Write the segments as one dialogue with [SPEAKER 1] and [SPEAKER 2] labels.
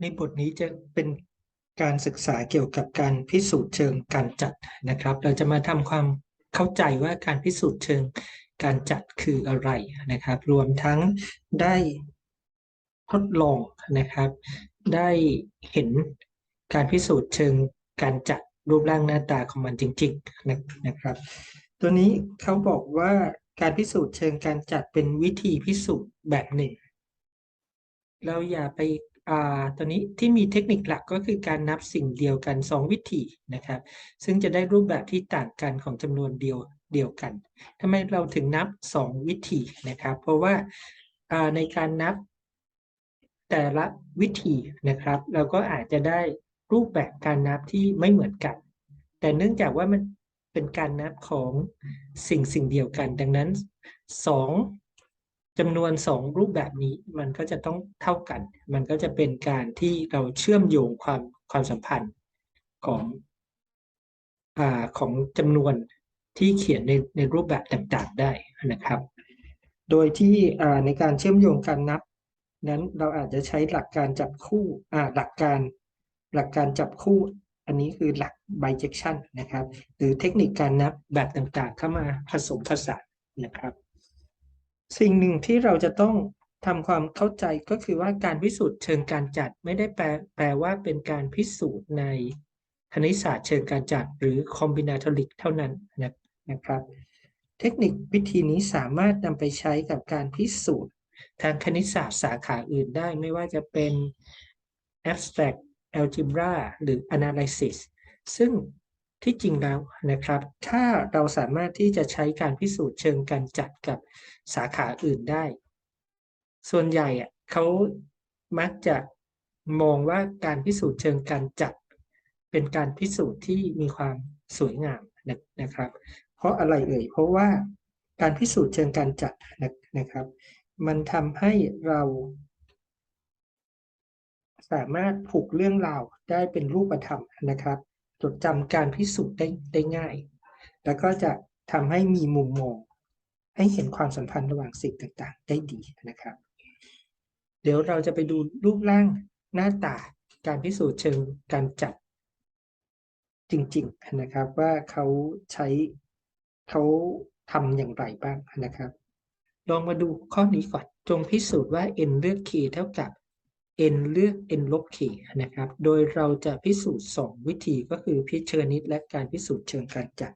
[SPEAKER 1] ในบทนี้จะเป็นการศึกษาเกี่ยวกับการพิสูจน์เชิงการจัดนะครับ เราจะมาทำความเข้าใจว่าการพิสูจน์เชิงการจัดคืออะไรนะครับ รวมทั้งได้ทดลองนะครับ ได้เห็นการพิสูจน์เชิงการจัดรูปร่างหน้าตาของมันจริงๆนะนะครับ ตัวนี้เขาบอกว่าการพิสูจน์เชิงการจัดเป็นวิธีพิสูจน์แบบหนึ่ง เราอย่าไป ตัวนี้ที่มีเทคนิคหลักก็คือการนับสิ่งเดียวกัน 2 วิธีนะครับ ซึ่งจะได้รูปแบบที่ต่างกันของจำนวนเดียวเดียวกันทำไมเราถึงนับ 2 วิธีนะครับ เพราะว่าอ่าในการนับแต่ละวิธีนะครับ เราก็อาจจะได้รูปแบบการนับที่ไม่เหมือนกัน แต่เนื่องจากว่ามันเป็นการนับของสิ่งสิ่งเดียวกัน ดังนั้นสอง จำนวนสองรูปแบบนี้มันก็จะต้องเท่ากัน มันก็จะเป็นการที่เราเชื่อมโยงความความสัมพันธ์ของอ่าของจำนวนที่เขียนในในรูปแบบต่างๆได้นะครับ โดยที่อ่าในการเชื่อมโยงการนับ นั้นเราอาจจะใช้หลักการจับคู่อ่าหลักการหลักการจับคู่ อันนี้คือหลัก bijection นะครับ หรือเทคนิคการนับแบบต่างๆ เข้ามาผสมผสานนะครับ สิ่งหนึ่งที่เราจะต้องทำความเข้าใจก็คือว่าการพิสูจน์เชิงการจัดไม่ได้แปลแปลว่าเป็นการพิสูจน์ในคณิตศาสตร์เชิงการจัดหรือ combinatoric เท่านั้นนะนะครับ เทคนิควิธีนี้สามารถนำไปใช้กับการพิสูจน์ ทางคณิตศาสตร์สาขาอื่นได้ ไม่ว่าจะเป็น abstract algebra หรือ analysis ซึ่ง ที่จริงแล้วนะครับ ถ้าเราสามารถที่จะใช้การพิสูจน์เชิงการจัดกับสาขาอื่นได้ ส่วนใหญ่เขามักจะมองว่าการพิสูจน์เชิงการจัด เป็นการพิสูจน์ที่มีความสวยงามนะนะครับ เพราะอะไรเอ่ย เพราะว่าการพิสูจน์เชิงการจัดนะนะครับ มันทำให้เรา สามารถผูกเรื่องราวได้เป็นรูปธรรมนะครับ จดจำการพิสูจน์ได้ได้ง่าย แล้วก็จะทำให้มีมุมมอง ให้เห็นความสัมพันธ์ระหว่างสิ่งต่างๆ ได้ดีนะครับ เดี๋ยวเราจะไปดูรูปร่างหน้าตาการพิสูจน์เชิงการจัดจริง ๆ นะครับว่าเขาใช้เขาทำอย่างไรบ้างนะครับ ลองมาดูข้อนี้ก่อน จงพิสูจน์ว่า n เลือก k เท่ากับ n เลือก n ลบ k นะครับ โดยเราจะพิสูจน์ 2 วิธีก็คือพิชนิตและการพิสูจน์เชิงการจัด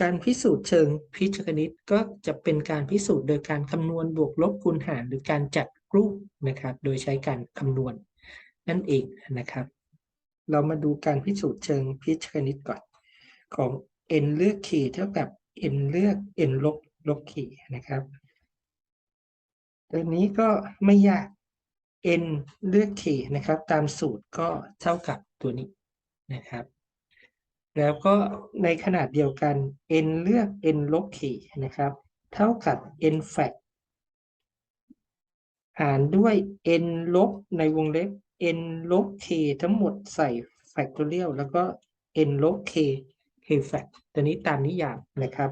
[SPEAKER 1] การพิสูจน์เชิงพิชนิตก็จะเป็นการพิสูจน์โดยการคำนวณบวกลบคูณหารหรือการจัดรูปนะครับ โดยใช้การคำนวณนั่นเองนะครับ เรามาดูการพิสูจน์เชิงพิชนิตก่อน ของ n เลือก k เท่ากับ n เลือก n ลบลบ k นะครับตัวนี้ก็ไม่ยาก n เลือก k นะครับ ตามสูตรก็เท่ากับตัวนี้นะครับ แล้วก็ในขนาดเดียวกัน n เลือก n ลบ k นะครับ เท่ากับ n fact หารด้วย n ลบในวงเล็บ n ลบ k ทั้งหมดใส่ factorial แล้วก็ n ลบ k k fact ตัวนี้ตามนิยามนะครับ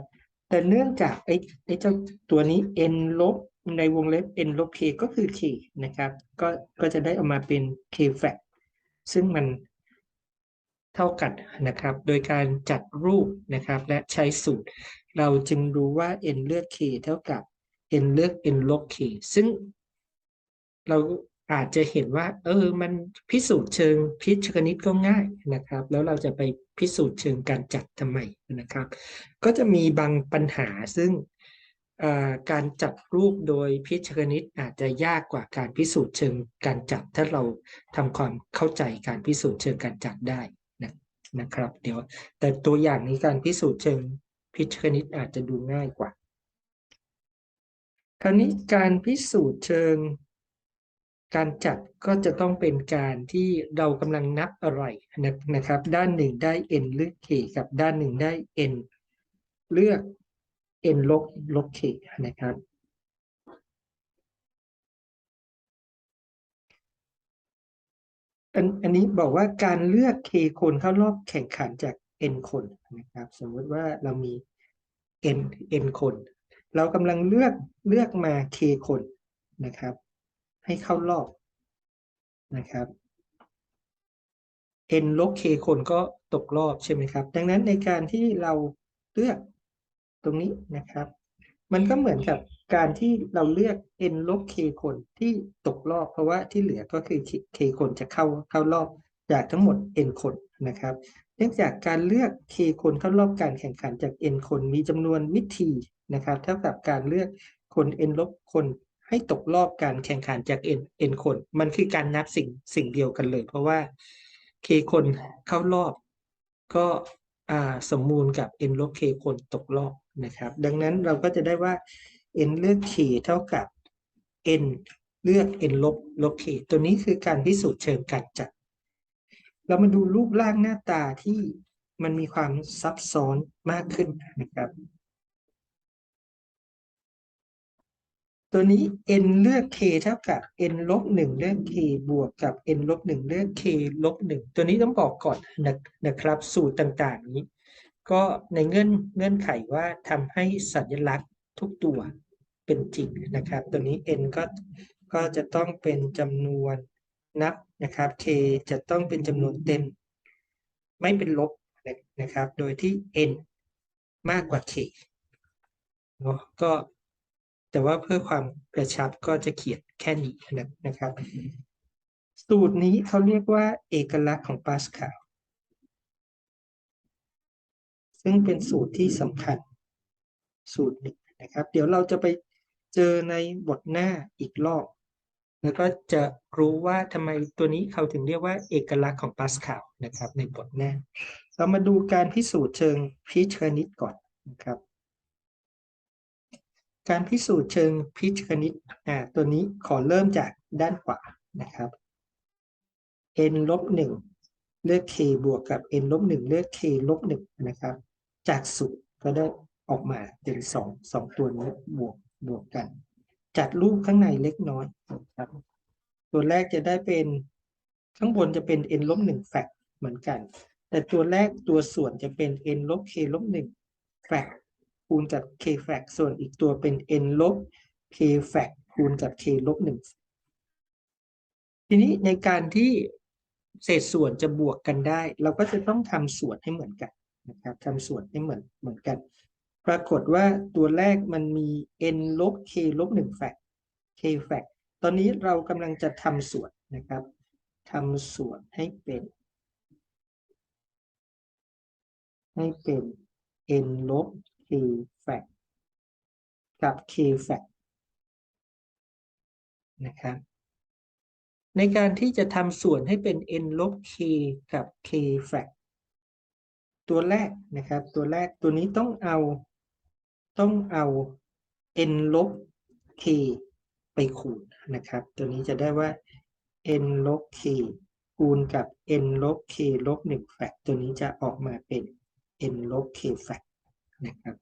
[SPEAKER 1] แต่เนื่องจากไอ้ไอ้เจ้าตัวนี้ n ลบในวงเล็บ n ลบ k ก็คือ k นะครับ ก็ก็จะได้ออกมาเป็น k f a c ซึ่งมันเท่ากันนะครับ โดยการจัดรูปนะครับ และใช้สูตร เราจึงรู้ว่า n เลือก k เท่ากับ n เลือก n ลบ k ซึ่งเราอาจจะเห็นว่า เออ มันพิสูจน์เชิงพิชคณิตก็ง่ายนะครับ แล้วเราจะไปพิสูจน์เชิงการจัดทำไมนะครับ ก็จะมีบางปัญหาซึ่ง การจัดรูปโดยพิชคณิตอาจจะยากกว่าการพิสูจน์เชิงการจัดถ้าเราทำความเข้าใจการพิสูจน์เชิงการจัดได้นะนะครับ เดี๋ยว แต่ตัวอย่างนี้การพิสูจน์เชิงพิชคณิตอาจจะดูง่ายกว่า คราวนี้การพิสูจน์เชิง การจัดก็จะต้องเป็นการที่เรากำลังนับอะไรนะครับ ด้านหนึ่งได้ n เลือก k กับด้านหนึ่งได้ n เลือก n ลบลบ k นะครับ อันอันนี้บอกว่าการเลือก k คนเข้ารอบแข่งขันจาก n คนนะครับ สมมติว่าเรามี n n คน เรากำลังเลือกเลือกมา k คนนะครับ ให้เข้ารอบนะครับ n ลบ k คนก็ตกรอบใช่ไหมครับ ดังนั้นในการที่เราเลือก ตรงนี้นะครับ มันก็เหมือนกับการที่เราเลือก n ลบ k คนที่ตกรอบ เพราะว่าที่เหลือก็คือ k คนจะเข้าเข้ารอบจากทั้งหมด n คนนะครับ เนื่องจากการเลือก k คนเข้ารอบการแข่งขันจาก n คนมีจำนวนวิธีนะครับ เท่ากับการเลือกคน n ลบคนให้ตกรอบการแข่งขันจาก n n คน มันคือการนับสิ่งสิ่งเดียวกันเลย เพราะว่า k คนเข้ารอบ ก็สมมูลกับ n ลบ k คนตกรอบ นะครับ ดังนั้นเราก็จะได้ว่า n เลือก k เท่ากับ n เลือก n ลบลบ k ตัวนี้คือการพิสูจน์เชิงการจัด เรามาดูรูปร่างหน้าตาที่มันมีความซับซ้อนมากขึ้นนะครับ ตัวนี้ n เลือก k เท่ากับ n ลบ1เลือก k บวกกับ n ลบ1เลือก k ลบ1ตัวนี้ต้องบอกก่อนนะนะครับ สูตรต่างๆนี้ ก็ในเงื่อนเงื่อนไขว่าทำให้สัญลักษณ์ทุกตัวเป็นจริงนะครับ ตัวนี้ n ก็ก็จะต้องเป็นจำนวนนับนะครับ k จะต้องเป็นจำนวนเต็ม ไม่เป็นลบนะครับ โดยที่ n มากกว่า k เนาะก็แต่ว่าเพื่อความกระชับก็จะเขียนแค่นี้นะครับ สูตรนี้เขาเรียกว่าเอกลักษณ์ของปาสคาล ซึ่งเป็นสูตรที่สำคัญ สูตรหนึ่งนะครับ เดี๋ยวเราจะไปเจอในบทหน้าอีกรอบ แล้วก็จะรู้ว่าทำไมตัวนี้เขาถึงเรียกว่าเอกลักษณ์ของปาสคาลนะครับ ในบทหน้า เรามาดูการพิสูจน์เชิงพิชคณิตก่อนนะครับ การพิสูจน์เชิงพิชคณิตอ่าตัวนี้ขอเริ่มจากด้านขวานะครับ n ลบหนึ่งเลือก k บวกกับ n ลบหนึ่งเลือก k ลบหนึ่งนะครับ จากสูตรก็ได้ออกมาเป็นสองสองตัวนี้บวกบวกกัน จัดรูปข้างในเล็กน้อยครับ ตัวแรกจะได้เป็นข้างบนจะเป็น n ลบหนึ่งแฟกเหมือนกัน แต่ตัวแรกตัวส่วนจะเป็น n ลบ k ลบหนึ่งแฟกคูณกับ k แฟกส่วนอีกตัวเป็น n ลบ k แฟกคูณกับ k ลบหนึ่งทีนี้ในการที่เศษส่วนจะบวกกันได้ เราก็จะต้องทำส่วนให้เหมือนกัน นะครับทำส่วนให้เหมือนเหมือนกัน ปรากฏว่าตัวแรกมันมี n ลบ k ลบหนึ่งแฟก k แฟกตอนนี้เรากำลังจะทำส่วนนะครับทำส่วนให้เป็น ให้เป็น n ลบ k แฟกกับ k แฟกนะครับในการที่จะทำส่วนให้เป็น n ลบ k กับ k แฟก ตัวแรกนะครับ ตัวแรกตัวนี้ต้องเอาต้องเอา n ลบ k ไปคูณนะครับ ตัวนี้จะได้ว่า n ลบ k คูณกับ n ลบ k ลบหนึ่งแฟกตัวนี้จะออกมาเป็น n ลบ k แฟกนะครับ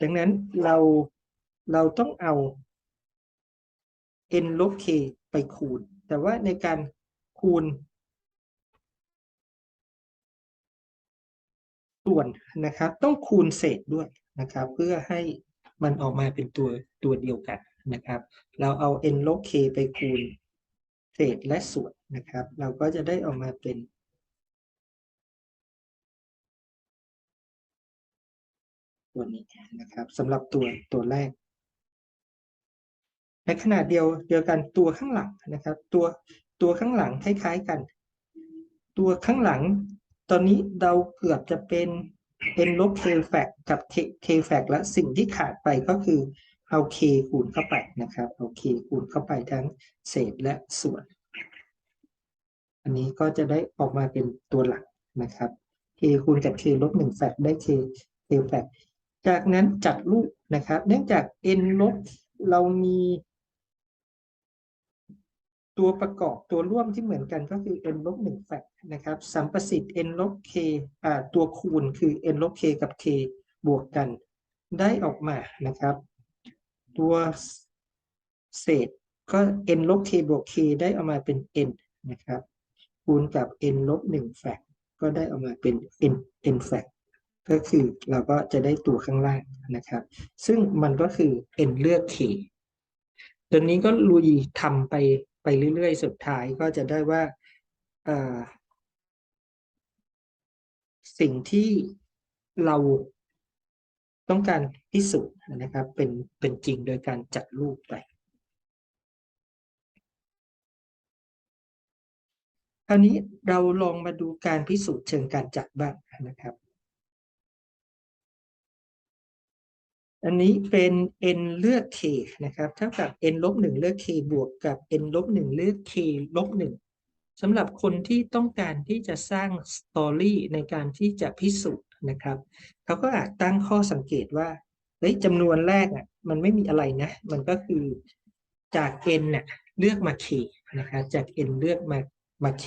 [SPEAKER 1] ดังนั้นเราเราต้องเอา n ลบ k ไปคูณ แต่ว่าในการคูณ ส่วนนะครับต้องคูณเศษด้วยนะครับ เพื่อให้มันออกมาเป็นตัวตัวเดียวกันนะครับ เราเอา n ลบ k ไปคูณเศษและส่วนนะครับ เราก็จะได้ออกมาเป็น ตัวนี้นะครับสำหรับตัวตัวแรก ในขณะเดียวเดียวกันตัวข้างหลังนะครับ ตัวตัวข้างหลังคล้ายๆกัน ตัวข้างหลัง ตอนนี้เราเกือบจะเป็น n ลบ k แฟกกับ k k แฟกและสิ่งที่ขาดไปก็คือเอา k คูณเข้าไปนะครับเอา k คูณเข้าไปทั้งเศษและส่วน อันนี้ก็จะได้ออกมาเป็นตัวหลักนะครับ k คูณกับ k ลบหนึ่งแฟกได้ k k แฟกจากนั้นจัดรูปนะครับ เนื่องจาก n ลบเรามี ตัวประกอบตัวร่วมที่เหมือนกันก็คือ n ลบหนึ่งแฟกนะครับสัมประสิทธิ์ n ลบ k ตัวคูณคือ n ลบ k กับ k บวกกัน ได้ออกมานะครับ ตัวเศษก็ n ลบ k บวก k ได้ออกมาเป็น n นะครับคูณกับ n ลบหนึ่งแฟกก็ได้ออกมาเป็น n n แฟกก็คือเราก็จะได้ตัวข้างล่างนะครับ ซึ่งมันก็คือ n เลือก k ตัวนี้ก็ลุยทำไป ไปเรื่อยๆ สุดท้ายก็จะได้ว่าสิ่งที่เราต้องการพิสูจน์นะครับ เป็นเป็นจริงโดยการจัดรูปไปคราวนี้เราลองมาดูการพิสูจน์เชิงการจัดบ้างนะครับ อันนี้เป็น n เลือก k นะครับ เท่ากับ n ลบหนึ่งเลือก k บวกกับ n ลบหนึ่งเลือก k ลบหนึ่งสำหรับคนที่ต้องการที่จะสร้างสตอรี่ในการที่จะพิสูจน์นะครับ เขาก็อาจตั้งข้อสังเกตว่าเฮ้ยจำนวนแรกอะมันไม่มีอะไรนะ มันก็คือจาก n เนี่ยเลือกมา k นะครับจาก n เลือกมามา k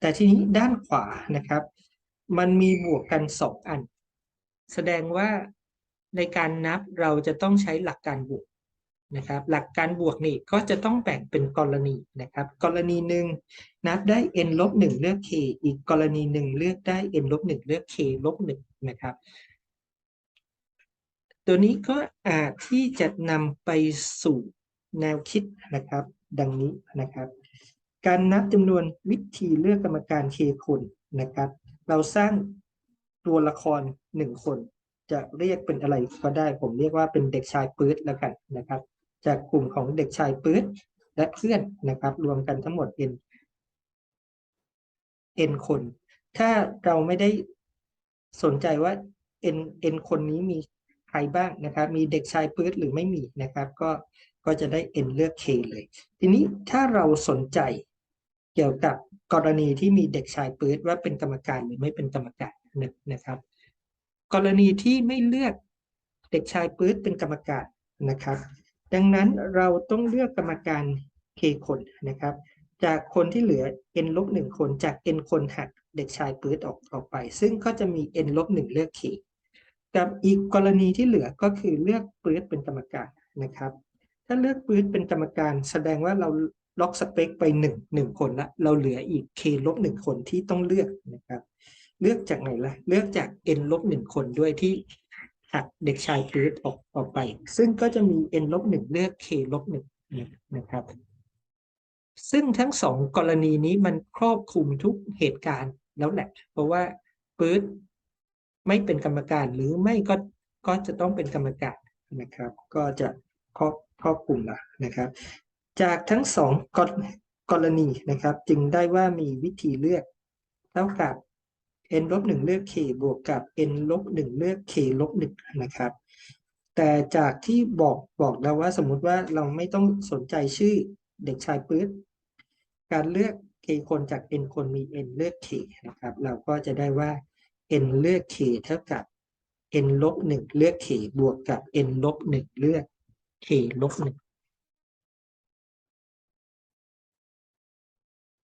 [SPEAKER 1] แต่ทีนี้ด้านขวานะครับ มันมีบวกกันสองอัน แสดงว่า ในการนับเราจะต้องใช้หลักการบวกนะครับ หลักการบวกนี่ก็จะต้องแบ่งเป็นกรณีนะครับ กรณีหนึ่งนับได้ n ลบหนึ่งเลือก k อีกกรณีหนึ่งเลือกได้ n ลบหนึ่งเลือก k ลบหนึ่งนะครับ ตัวนี้ก็อาจที่จะนำไปสู่แนวคิดนะครับ ดังนี้นะครับ การนับจำนวนวิธีเลือกกรรมการ k คนนะครับ เราสร้างตัวละครหนึ่งคน จะเรียกเป็นอะไรก็ได้ ผมเรียกว่าเป็นเด็กชายปื๊ดแล้วกันนะครับ จากกลุ่มของเด็กชายปื๊ดและเพื่อนนะครับ รวมกันทั้งหมด n n คน ถ้าเราไม่ได้สนใจว่า n n คนนี้มีใครบ้างนะครับ มีเด็กชายปื๊ดหรือไม่มีนะครับ ก็ก็จะได้ n เลือก k เลย ทีนี้ถ้าเราสนใจเกี่ยวกับกรณีที่มีเด็กชายปื๊ดว่าเป็นกรรมการหรือไม่เป็นกรรมการนะครับ กรณีที่ไม่เลือกเด็กชายปื๊ดเป็นกรรมการนะครับ ดังนั้นเราต้องเลือกกรรมการ k คนนะครับ จากคนที่เหลือ n ลบหนึ่งคนจาก n คนหักเด็กชายปื๊ดออกออกไป ซึ่งก็จะมี n ลบหนึ่งเลือก k กับอีกกรณีที่เหลือก็คือเลือกปื๊ดเป็นกรรมการนะครับ ถ้าเลือกปื๊ดเป็นกรรมการ แสดงว่าเราล็อกสเปคไปหนึ่งหนึ่งคนละเราเหลืออีก k ลบหนึ่งคนที่ต้องเลือกนะครับ เลือกจากไหนล่ะ เลือกจาก n ลบหนึ่งคนด้วยที่หักเด็กชายปื๊ดออกออกไป ซึ่งก็จะมี n ลบหนึ่งเลือก k ลบหนึ่งนะครับ ซึ่งทั้งสองกรณีนี้มันครอบคลุมทุกเหตุการณ์แล้วแหละ เพราะว่าปื๊ดไม่เป็นกรรมการหรือไม่ก็ก็จะต้องเป็นกรรมการนะครับ ก็จะครอบครอบคลุมละนะครับ จากทั้งสองกรกรณีนะครับ จึงได้ว่ามีวิธีเลือกเท่ากับ n ลบหนึ่งเลือก k บวกกับ n ลบหนึ่งเลือก k ลบหนึ่งนะครับ แต่จากที่บอกบอกแล้วว่าสมมุติว่าเราไม่ต้องสนใจชื่อเด็กชายปื๊ดการเลือก k คนจาก n คนมี n เลือก k นะครับ เราก็จะได้ว่า n เลือก k เท่ากับ n ลบหนึ่งเลือก k บวกกับ n ลบหนึ่งเลือก k ลบหนึ่ง